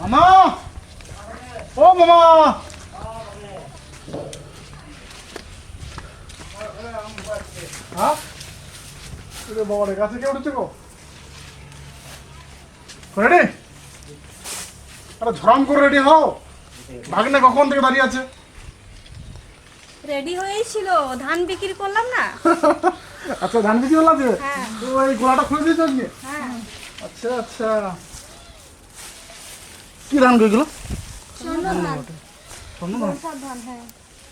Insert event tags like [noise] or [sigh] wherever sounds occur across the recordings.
মামা! ও মামা! হ্যাঁ? বাবা রে গাছে কে উঠেছে গো? রেডি আরে ঝরাম করে রেডি হও। ভাগনে কখন থেকে দাঁড়িয়ে আছে? রেডি হয়েই ছিল ধান বিক্রি করলাম না। আচ্ছা ধান বিক্রি হলো যে? হ্যাঁ। তো এই গোলাটা খুলে দিয়েছ আজকে? হ্যাঁ। আচ্ছা আচ্ছা। কি ধান হ্যাঁ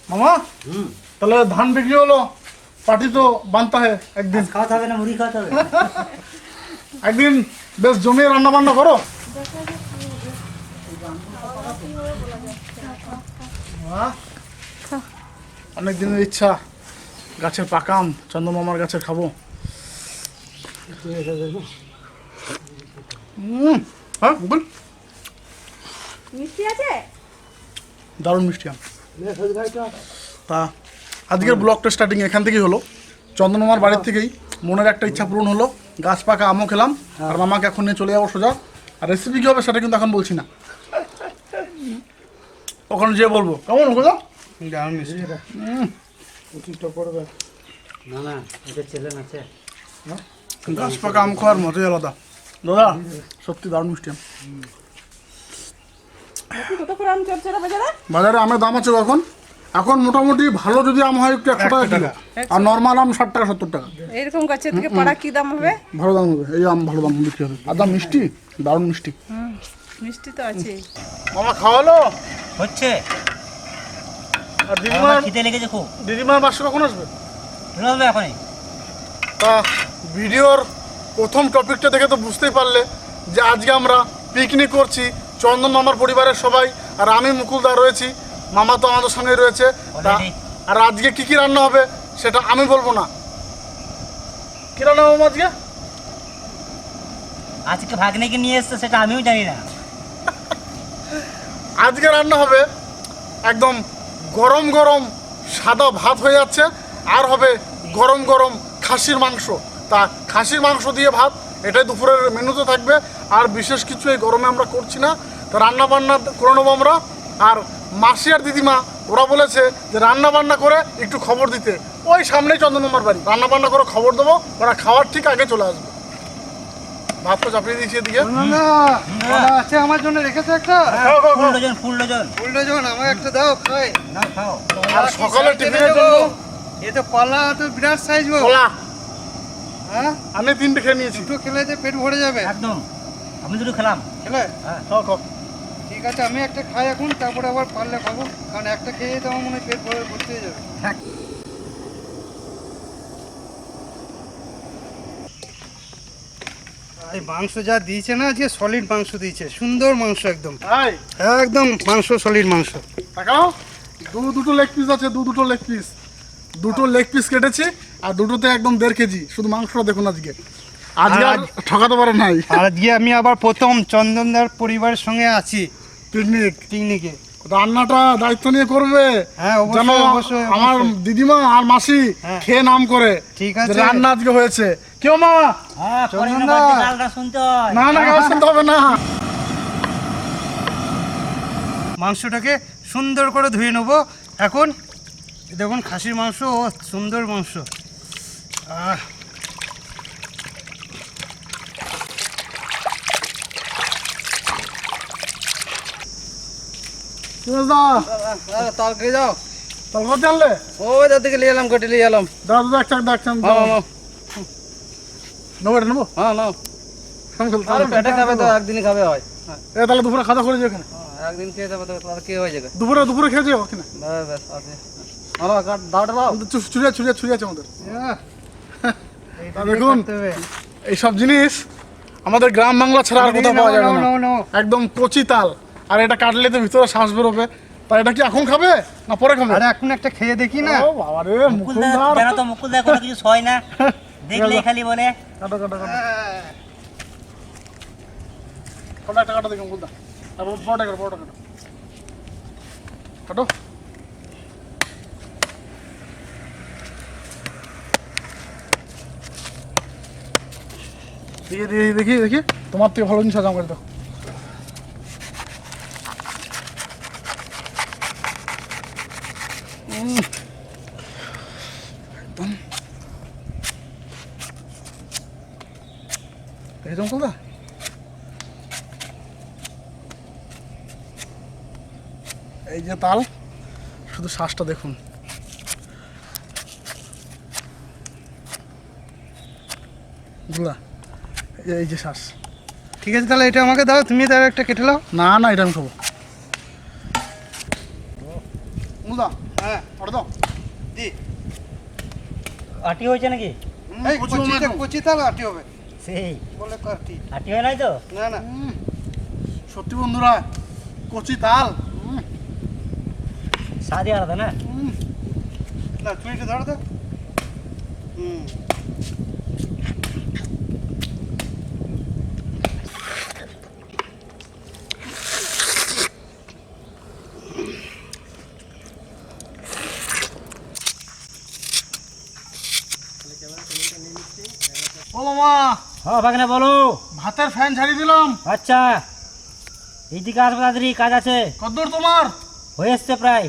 মামা তাহলে ধান বিক্রি হলো পার্টি তো বানতে হয় একদিন। খাওয়াতে হবে না মুড়ি খাওয়াতে হবে একদিন বেশ জমিয়ে রান্না বান্না করো। অনেক দিনের ইচ্ছা গাছের পাকাম চন্দ্রমামার গাছে খাব। উম, হ্যাঁ বল। মিষ্টি আছে? দারুণ মিষ্টি আম। তা আজকের ব্লগটা স্টার্টিং এখান থেকেই হলো। চন্দনমামার বাড়ির থেকেই মনের একটা ইচ্ছা পূরণ হলো। গাছ পাকা আমও খেলাম আর মামাকে এখন নিয়ে চলে যাব সোজা। আর রেসিপি কী হবে সেটা কিন্তু এখন বলছি না। ওখানে যেয়ে বলব? কেমন ওগুলো না না এটা ছেলে আছে গাছ পাকা আম খাওয়ার মজাই আলাদা। দাদা সত্যি দারুণ মিষ্টি আম কত করে আম চলছে রে বাজারে আমের দাম আছে এখন। এখন মোটামুটি ভালো যদি আম হয় একটু একশো টাকা কিলো। আর নর্মাল আম ষাট টাকা সত্তর টাকা। এরকম গাছের থেকে পাড়া কি দাম হবে? ভালো দাম হবে। এই আম ভালো দাম বিক্রি হবে। আর দাম মিষ্টি? দারুণ মিষ্টি। মিষ্টি তো আছে। মামা খাওয়ালো? হচ্ছে। আর দিদিমার খিদে লেগেছে খুব। দিদিমার মাসে কখন আসবে? আসবে এখনই। তা ভিডিওর প্রথম টপিকটা দেখে তো বুঝতেই পারলে যে আজকে আমরা পিকনিক করছি। চন্দন মামার পরিবারের সবাই আর আমি মুকুলদা রয়েছি মামা তো আমাদের সঙ্গে রয়েছে। আর আজকে কি কি রান্না হবে সেটা আমি বলব না। কি রান্না হবে আজকে? আজকে ভাগ্নেকে নিয়ে এসছে সেটা আমিও জানি না। [laughs] আজকে রান্না হবে একদম গরম গরম সাদা ভাত হয়ে যাচ্ছে আর হবে গরম গরম খাসির মাংস। তা খাসির মাংস দিয়ে ভাত এটাই দুপুরের মেনুতে থাকবে আর বিশেষ কিছু এই গরমে আমরা করছি না। তো রান্না বান্না করে নেব আমরা। আর মাসি আর দিদিমা ওরা বলেছে যে রান্না বান্না করে একটু খবর দিতে। ওই সামনেই চন্দনমার বাড়ি। রান্না বান্না করে খবর দেবো ওরা খাওয়ার ঠিক আগে চলে আসবে। ভাত তো চাপিয়ে দিয়েছি এদিকে। আছে আমার জন্য রেখেছো একটা। খাও, খাও, ফুল খাও। ডজন। ফুল ডজন আমাকে একটা দাও খাই। না খাও। আর সকালে টিফিনের জন্য? এ তো পালা তো বিরাট সাইজ গো। কলা হ্যাঁ? আমি তিনটে খেয়ে নিয়েছি। দুটো খেলে যে পেট ভরে যাবে। একদম। আমি দুটো খেলাম। খেলে? খাও খাও। ঠিক আছে আমি একটা খাই এখন তারপরে আবার পারলে খাব কারণ একটা খেয়ে তো আমার মনে হয় পেট ভরে ভর্তি হয়ে। যাবে এই মাংস যা দিয়েছে না আজকে সলিড মাংস দিয়েছে সুন্দর মাংস একদম। একদম মাংস সলিড মাংস। তাকাও দু দুটো লেগ পিস আছে দু দুটো লেগ পিস দুটো লেগ পিস কেটেছে আর দুটোতে একদম দেড় কেজি শুধু মাংসটা দেখুন আজকে। আজকে আজ- ঠকাতে পারে নাই। আর আজকে আমি আবার প্রথম চন্দনদার পরিবারের সঙ্গে আছি। পিকনিক। পিকনিকে। রান্নাটা দায়িত্ব নিয়ে করবে। হ্যাঁ, অবশ্যই, যেন আমার দিদিমা আর মাসি হ্যাঁ। খেয়ে নাম করে ঠিক যে আছে। রান্না আজকে হয়েছে। কেউ মা? হ্যাঁ না। না না শুনতে হবে না। মাংসটাকে সুন্দর করে ধুয়ে নেব। এখন দেখুন খাসির মাংস ও সুন্দর মাংস। আহ তালকে যাও তাহলে জানলে? ও ওদের নিয়ে এলাম কেটে নিয়ে এলাম। দাদা দাদা। একটা নেব এটা নেব? হ্যাঁ নাও। আমি বলছি, তাহলে পেটে খাবে তো একদিনই খাবে হয়। এ তাহলে দুপুরে খাওয়া করে যাও এখানে একদিন খেয়ে যাবে তো তাহলে কে হয়ে যাবে। দুপুরে দুপুরে খেয়ে যাও ওখানে ব্যাস আছে দাওটা দাও আমাদের [laughs] দিয়ে দেখুন। এইসব জিনিস আমাদের গ্রাম বাংলা ছাড়া আর কোথাও পাওয়া না। নাও। একদম কচি তাল। আর এটা কাটলে তো ভিতরে শ্বাস বেরোবে। তা এটা কি এখন খাবে না পরে খাবে? আরে এখন একটা খেয়ে দেখি না। ও বাবা রে মুকুলদা মুকুলদার জানো তো কোনো কিছু সয় না। [laughs] দেখলে খালি বলে। কাটো কাটো কাটো। কাটো একটা কাটো দেখো আর বড়টা কাটো বড়টা কাটো কাটো। দেখি দেখি দেখি দেখি। তোমার থেকে ভালো জিনিস আছে আমার দেখো উম। একদম একদম কোথা এই যে তাল শুধু শ্বাসটা দেখুন। এই যে- শ্বাস। ঠিক আছে তাহলে এটা আমাকে দাও তুমি তার একটা কেটে নাও। না না এটা আমি খাব। হ্যাঁ ওটা দাও। দি। আটি হয়েছে নাকি? এই কচি কচি কচি তাল আটি হবে। সেই। বলে কাটি আটি? হয় নাই তো? না না। সত্যি বন্ধুরা কচি তাল স্বাদই আলাদা না উম, না তুমি একটু ধরো তো হুম ও মামা। হ্যাঁ বাগনা বলো। ভাতের ফ্যান ছাড়িয়ে দিলাম। আচ্ছা। এইদিকে আসবে তাড়াতাড়ি কাজ আছে। কদ্দূর তোমার? হয়ে এসছে প্রায়।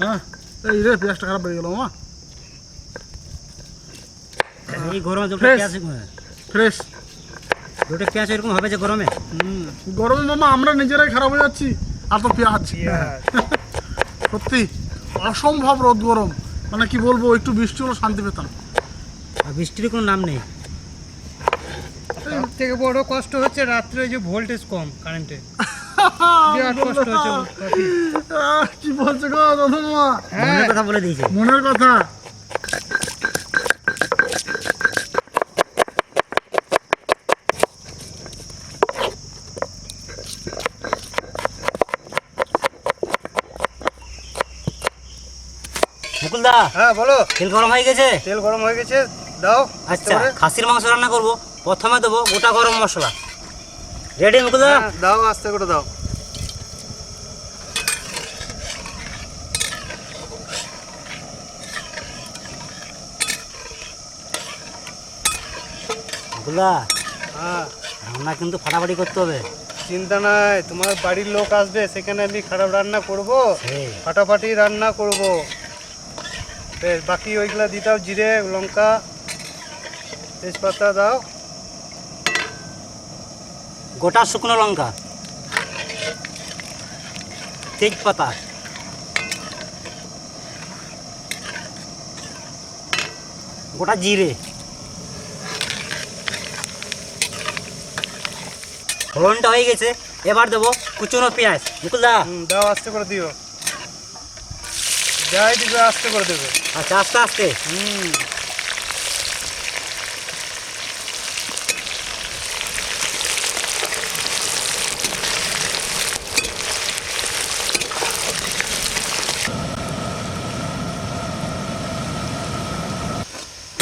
হ্যাঁ? এই রে পেঁয়াজটা খারাপ হয়ে গেল মামা এই গরমে দুটো. পেঁয়াজ ফ্রেশ দুটো পেঁয়াজ এরকম হবে যে গরমে? গরমে মামা আমরা নিজেরাই খারাপ হয়ে যাচ্ছি। আর তো পেঁয়াজ। সত্যি অসম্ভব রোদ গরম। মানে কি বলব একটু বৃষ্টি হলো শান্তি পেতাম। আর বৃষ্টির কোনো নাম নেই। সব থেকে বড় কষ্ট হচ্ছে রাত্রে ওই যে ভোল্টেজ কম কারেন্টে কি বলছে গো দাদু হ্যাঁ। মনের কথা বলে দিয়েছে। মনের কথা? মুকুলদা হ্যাঁ বলো। তেল গরম হয়ে গেছে? তেল গরম হয়ে গেছে দাও। আচ্ছা খাসির মাংস রান্না করব। প্রথমে দেবো গোটা গরম মশলা। রেডি মুকুলদা হ্যাঁ, দাও আস্তে করে দাও। মুকুলদা হ্যাঁ। রান্না কিন্তু ফাটাফাটি করতে হবে। চিন্তা নাই তোমার বাড়ির লোক আসবে সেখানে আমি খারাপ রান্না করব ফাটাফাটি রান্না করব। বেশ বাকি ওইগুলা দিতাও জিরে লঙ্কা তেজপাতা দাও। গোটা শুকনো লঙ্কা তেজপাতা গোটা জিরে ফোড়নটা হয়ে গেছে। এবার দেবো কুচনো পেঁয়াজ। মুকুলদা দাও আস্তে করে দিও। যাই দিবে আস্তে করে দেবে। আচ্ছা আস্তে আস্তে। হুম।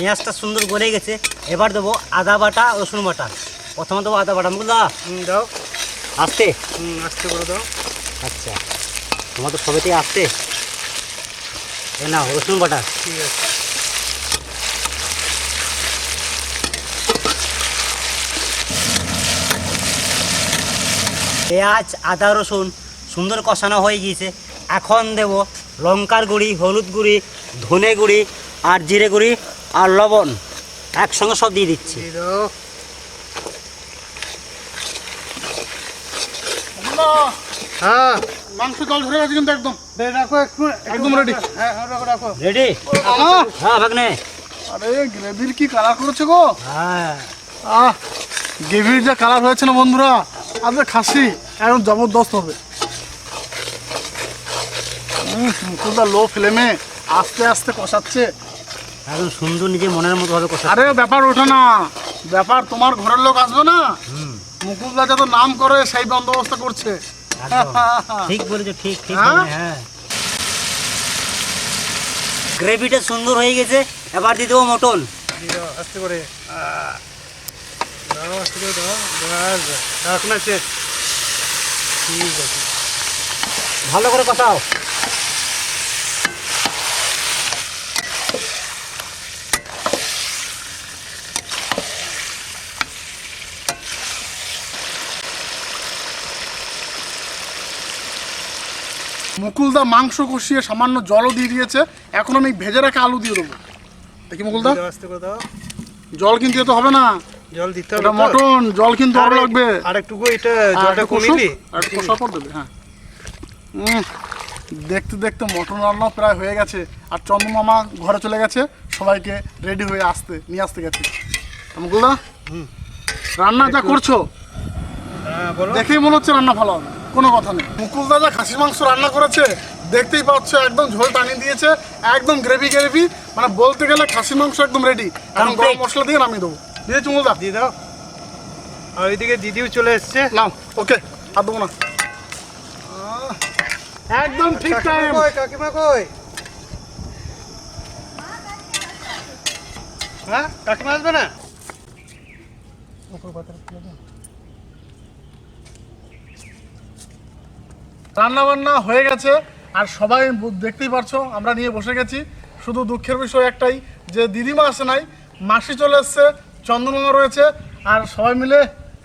পেঁয়াজটা সুন্দর গলে গেছে। এবার দেবো আদা বাটা রসুন বাটা। প্রথমে দেবো আদা বাটা বুঝলা? হুম দাও। আসতে? হুম আস্তে করে দাও। আচ্ছা। তোমার তো সবেতেই আসতে। এ না রসুন বাটা। ঠিক আছে। পেঁয়াজ আদা রসুন সুন্দর কষানো হয়ে গিয়েছে। এখন দেব লঙ্কার গুঁড়ি হলুদ গুঁড়ি ধনে গুঁড়ি আর জিরে গুঁড়ি। আর লবণ একসঙ্গে সব দিয়ে দিচ্ছি। হ্যাঁ। মাংস জল ধরে গেছে কিন্তু একদম। রাখো একটু একদম ready। হ্যাঁ হ্যাঁ, রাখো রাখো রেডি হ্যাঁ ভাগ্নে। আরে গ্রেভির কি কালার করেছে গো? হ্যাঁ। আহ গ্রেভির যা কালার হয়েছে না বন্ধুরা আরে খাসি একদম জবরদস্ত হবে। লো ফ্লেমে আস্তে আস্তে কষাচ্ছে। একদম সুন্দর নিজে মনের মতো হবে কষা আরে ব্যাপার ওঠে না। ব্যাপার তোমার ঘরের লোক আসবে না? হুম। মুকুলদা যত নাম করে সেই বন্দোবস্ত করছে। [laughs] ঠিক বলেছ ঠিক ঠিক হ্যাঁ? হ্যাঁ। গ্রেভিটা সুন্দর হয়ে গেছে এবার দিয়ে দেবো মটন। আস্তে করে। দাও আস্তে করে দাও। রাখ না ঠিক আছে। ভালো করে কষাও। মুকুলদা মাংস কষিয়ে সামান্য জলও দিয়ে দিয়েছে। এখন আমি ভেজে রাখা আলু দিয়ে দেবো। দেখি মুকুলদা। আস্তে করে দাও। জল কিন্তু এতে হবে না। জল দিতে এটা মটন জল কিন্তু আরও লাগবে। আর একটুকু এটা জলটা একটু কমিয়ে আর একটু পর দেবে হ্যাঁ। দেখতে দেখতে মটন রান্না প্রায় হয়ে গেছে। আর চন্দ্র মামা ঘরে চলে গেছে। সবাইকে রেডি হয়ে আসতে নিয়ে আসতে গেছে। মুকুলদা রান্না যা করছ হ্যাঁ বলো। দেখেই মনে হচ্ছে রান্না ভালো হবে। কোনো কথা নেই। মুকুল দাদা খাসির মাংস রান্না করেছে দেখতেই পাচ্ছ একদম ঝোল টানিয়ে দিয়েছে একদম গ্রেভি গ্রেভি মানে বলতে গেলে খাসির মাংস একদম রেডি এখন গরম মশলা দিয়ে নামিয়ে দেবো। দিয়ে মুকুল দা দিয়ে দাও। আর ওইদিকে দিদিও চলে এসছে। নাও ওকে আর দেবো না। আহ, একদম ঠিক টাইম কাকিমা কই? হ্যাঁ কাকিমা আসবে না? রান্না বান্না হয়ে গেছে আর সবাই দেখতেই পারছ আমরা নিয়ে বসে গেছি। শুধু দুঃখের বিষয় একটাই যে দিদিমা আসে নাই মাসি চলে এসছে চন্দ্রমামা রয়েছে আর সবাই মিলে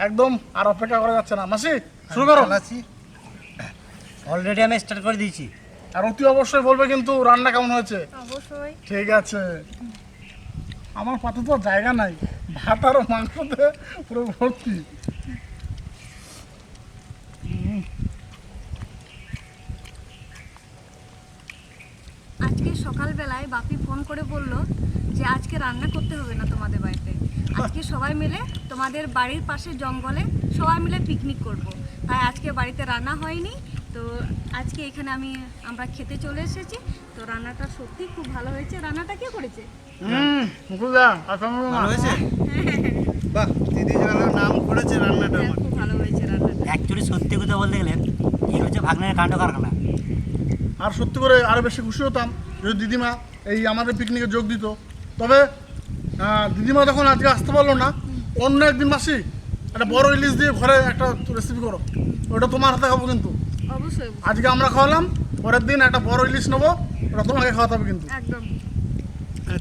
একদম আর অপেক্ষা করা যাচ্ছে না। মাসি শুরু করো। অলরেডি আমি স্টার্ট করে দিয়েছি। আর অতি অবশ্যই বলবে কিন্তু রান্না কেমন হয়েছে? অবশ্যই। ঠিক আছে। আমার পাতে তো জায়গা নাই। ভাত আর মাংসতে পুরো ভর্তি আজকে সকালবেলায় বাপি ফোন করে বলল যে আজকে রান্না করতে হবে না তোমাদের বাড়িতে। আজকে সবাই মিলে তোমাদের বাড়ির পাশে জঙ্গলে সবাই মিলে পিকনিক করব। তাই আজকে বাড়িতে রান্না হয়নি তো আজকে এখানে আমি আমরা খেতে চলে এসেছি। তো রান্নাটা সত্যি খুব ভালো হয়েছে। রান্নাটা কে করেছে? বাহ দিদি নাম করেছে রান্নাটা। হ্যাঁ, খুব ভালো হয়েছে রান্নাটা। অ্যাকচুয়ালি সত্যি কথা বলতে গেলে এই হচ্ছে ভাগনের কাণ্ড কারখানা। আর সত্যি করে আরও বেশি খুশি হতাম। যদি দিদিমা এই আমাদের পিকনিকে যোগ দিত। তবে দিদিমা যখন আজকে আসতে পারল না অন্য একদিন মাসি একটা বড় ইলিশ দিয়ে ঘরে একটা রেসিপি করো। ওটা তোমার হাতে খাব কিন্তু। অবশ্যই। আজকে আমরা খাওয়ালাম পরের দিন একটা বড় ইলিশ নেব ওটা তোমাকে খাওয়াতে হবে কিন্তু। একদম।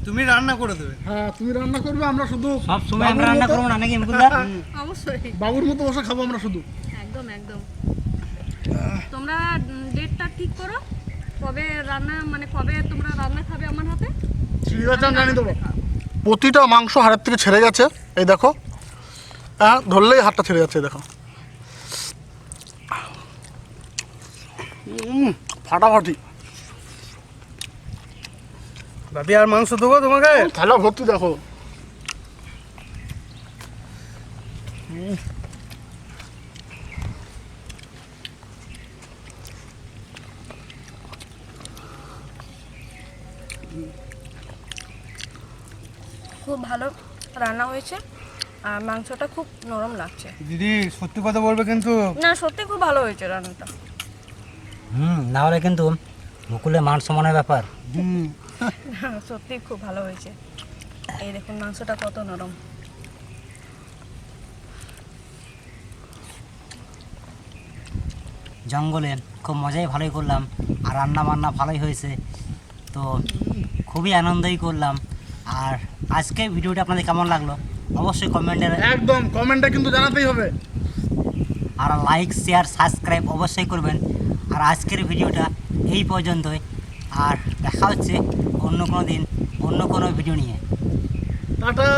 তুমি রান্না করে দেবে। হ্যাঁ তুমি রান্না করবে আমরা শুধু সব সময় আমরা রান্না করব না নাকি মুকুলদা? [laughs] অবশ্যই। বাবুর মতো বসে খাব আমরা শুধু। একদম একদম। তোমরা ডেটটা ঠিক করো। কবে রান্না মানে কবে তোমরা রান্না খাবে আমার হাতে? ঠিক আছে আমি জানিয়ে দেবো। প্রতিটা মাংস হাড়ের থেকে ছেড়ে গেছে এই দেখো। হ্যাঁ ধরলেই হাতটা ছেড়ে যাচ্ছে দেখো। ফাটাফাটি। ভাবি আর মাংস দেবো তোমাকে? থালা ভর্তি দেখো। খুব ভালো রান্না হয়েছে আর মাংসটা খুব নরম লাগছে। দিদি সত্যি কথা বলবে কিন্তু। না সত্যি খুব ভালো হয়েছে রান্নাটা। হুম না হলে কিন্তু মুকুলের মান সমানের ব্যাপার। হুম। সত্যি খুব ভালো হয়েছে। এই দেখুন মাংসটা কত নরম। জঙ্গলে খুব মজাই ভালোই করলাম আর রান্না বান্না ভালোই হয়েছে। তো খুবই আনন্দই করলাম। আর আজকে ভিডিওটা আপনাদের কেমন লাগল? অবশ্যই কমেন্টে একদম কমেন্টে কিন্তু জানাতেই হবে। আর লাইক শেয়ার সাবস্ক্রাইব অবশ্যই করবেন। আর আজকের ভিডিওটা এই পর্যন্তই। আর দেখা হচ্ছে অন্য কোনো দিন অন্য কোনো ভিডিও নিয়ে। টাটা।